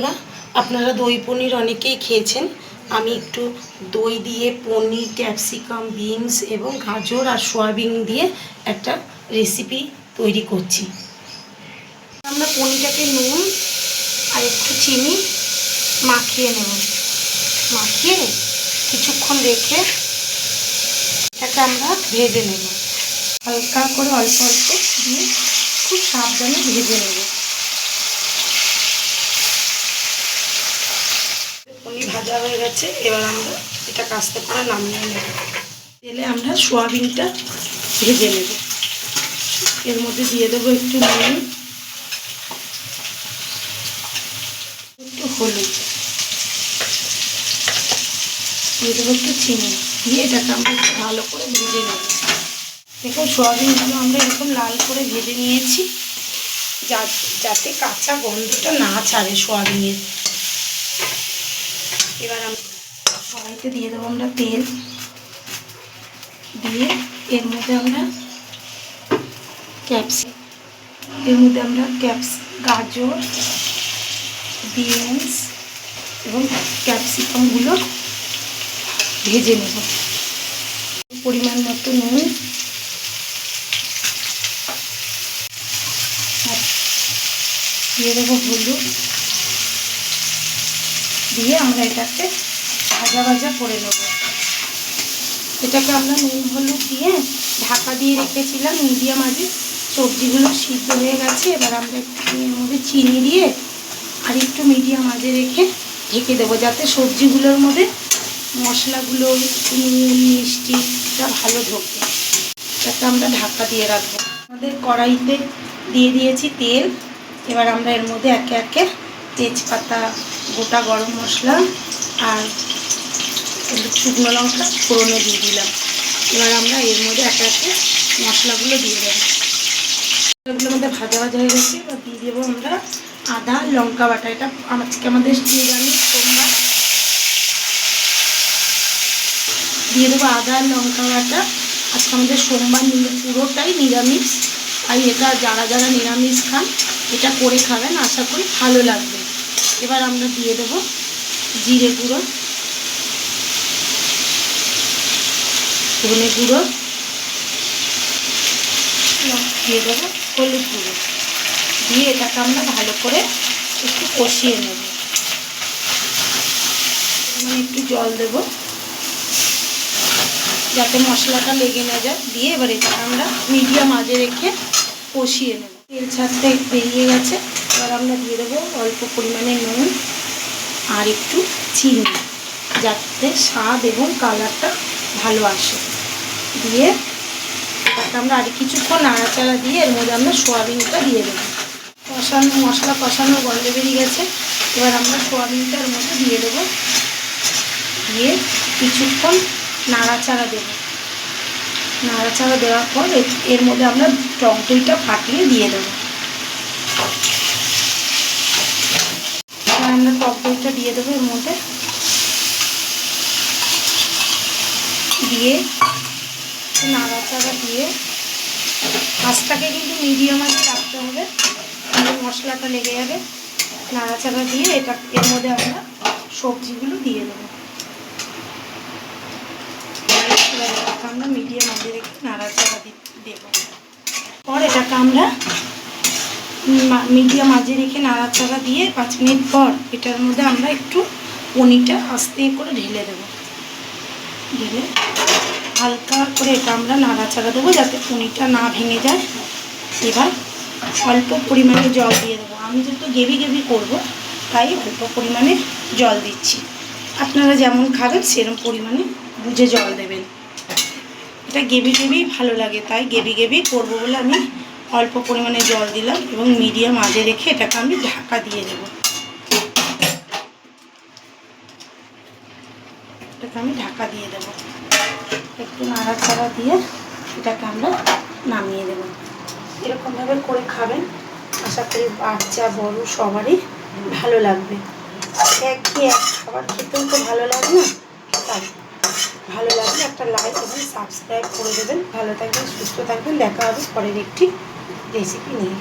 বন্ধুরা, আপনারা দই পনির অনেকেই খেয়েছেন। আমি একটু দই দিয়ে পনির, ক্যাপসিকাম, বিনস এবং গাজর আর সয়াবিন দিয়ে একটা রেসিপি তৈরি করছি। আমরা পনিরটাকে নুন আর একটু চিনি মাখিয়ে নেব। মাখিয়ে কিছুক্ষণ রেখে এটাকে আমরা ভেজে নেব। হালকা করে অল্প অল্প দিয়ে খুব সাবধানে ভেজে নেব পনির ভাজা হয়ে গেছে, এবার আমরা এটা কাস্তে করে নামিয়ে নেব। তেলে আমরা সোয়াবিনটা ভেজে নেব। এর মধ্যে দিয়ে দেবো একটু নুন, একটু হলুদ। দিয়ে দেবো একটু চিনি। দিয়ে এটাকে আমরা একটু ভালো করে ভেজে নেব। দেখুন, সোয়াবিনগুলো আমরা এরকম লাল করে ভেজে নিয়েছি যাতে কাঁচা গন্ধটা না ছাড়ে সোয়াবিনের। এবার আমরা কড়াইতে দিয়ে দেবো আমরা তেল। দিয়ে এর মধ্যে আমরা ক্যাপসি এর মধ্যে আমরা ক্যাপস গাজর, বিনস এবং ক্যাপসিকামগুলো ভেজে নেব। পরিমাণ মতো নুন। দিয়ে দেবো হলুদ। দিয়ে আমরা এটাকে ভাজা ভাজা করে নেব। এটাকে আমরা নুন, হলুদ দিয়ে ঢাকা দিয়ে রেখেছিলাম মিডিয়াম আজে সবজিগুলো সিদ্ধ হয়ে গেছে, এবার আমরা একটু এর মধ্যে চিনি দিয়ে আর একটু মিডিয়াম আজে রেখে ঢেকে দেবো, যাতে সবজিগুলোর মধ্যে মশলাগুলো, নুন মিষ্টিটা ভালো ঢোকে। এটাকে আমরা ঢাকা দিয়ে রাখব। আমাদের কড়াইতে দিয়ে দিয়েছি তেল। এবার আমরা এর মধ্যে একে একে তেজপাতা, গোটা গরম মশলা আর শুকনো লঙ্কা ফোড়নে দিয়ে দিলাম। এবার আমরা এর মধ্যে একে একে মশলাগুলো দিয়ে দেবো। মশলাগুলোর মধ্যে ভাজা ভাজা হয়ে গেছে, এবার দিয়ে দেবো আমরা আদা, লঙ্কা বাটা। এটা আজকে আমাদের নিরামিষ সোমবার দিয়ে দেবো আদা, লঙ্কা বাটা। আজকে আমাদের সোমবার পুরোটাই নিরামিষ। তাই এটা যারা যারা নিরামিষ খান, এটা করে খাবেন। আশা করি ভালো লাগবে। এবার আমরা দিয়ে দেবো জিরে গুঁড়ো, ধনে গুঁড়ো, দিয়ে দেবো হলুদ গুঁড়ো। দিয়ে এটাকে আমরা ভালো করে একটু কষিয়ে নেব। একটু জল দেব। যাতে মশলাটা লেগে না যায়, দিয়ে এবার এটাকে আমরা মিডিয়াম আজে রেখে কষিয়ে নেব। তেল ছাড়তে বেরিয়ে গেছে। এবার আমরা দিয়ে দেবো অল্প পরিমাণে নুন আর একটু চিনি, যাতে স্বাদ এবং কালারটা ভালো আসে। দিয়ে এটাকে আমরা আর কিছুক্ষণ নাড়াচাড়া দিয়ে এর মধ্যে আমরা সোয়াবিনটা দিয়ে দেবো। কষানো, মশলা কষানো গন্ধ বেরিয়ে গেছে। এবার আমরা সোয়াবিনটা এর মধ্যে দিয়ে দেবো। দিয়ে কিছুক্ষণ নাড়াচাড়া দেবো। নাড়াচাড়া দেওয়ার পর এর- মধ্যে আমরা টক দইটা ফাটিয়ে দিয়ে দেবো। টক দইটা দিয়ে দেবো এর মধ্যে। দিয়ে নাড়াচাড়া দিয়ে আঁচটাকে কিন্তু মিডিয়াম আঁচে রাখতে হবে মশলাটা লেগে যাবে। নাড়াচাড়া দিয়ে এটা, এর মধ্যে আমরা সবজিগুলো দিয়ে দেবো। আমরা মিডিয়াম আঁচে রেখে নাড়াচাড়া দেবো। পর এটাকে আমরা মিডিয়াম আঁচে রেখে নাড়াচাড়া দিয়ে পাঁচ মিনিট পর এটার মধ্যে আমরা একটু পনিরটা আস্তে করে ঢেলে দেবো। ঢেলে হালকা করে এটা আমরা নাড়াচাড়া দেবো যাতে পনিরটা না ভেঙে যায়। এবার অল্প পরিমাণে জল দিয়ে দেবো। আমি যেহেতু গেবি গেবি করব, তাই অল্প পরিমাণে জল দিচ্ছি। আপনারা যেমন খাবেন সেরকম পরিমাণে বুঝে জল দেবেন। এটা গেবি গেবিই ভালো লাগে, তাই গেবি গেবি করব বলে আমি অল্প পরিমাণে জল দিলাম এবং মিডিয়াম আজে রেখে এটাকে আমি ঢাকা দিয়ে দেবো। এটাকে আমি ঢাকা দিয়ে দেবো। একটু নাড়াচাড়া দিয়ে এটাকে আমরা নামিয়ে দেবো। এরকমভাবে করে খাবেন। আশা করি বাচ্চা, বড় সবারই ভালো লাগবে। একই এক খাবার খেতেও তো ভালো লাগে না? তাই ভালো লাগলে একটা লাইক এবং সাবস্ক্রাইব করে দেবেন। ভালো থাকবেন, সুস্থ থাকবেন। দেখা হবে পরের একটি রেসিপি নিয়ে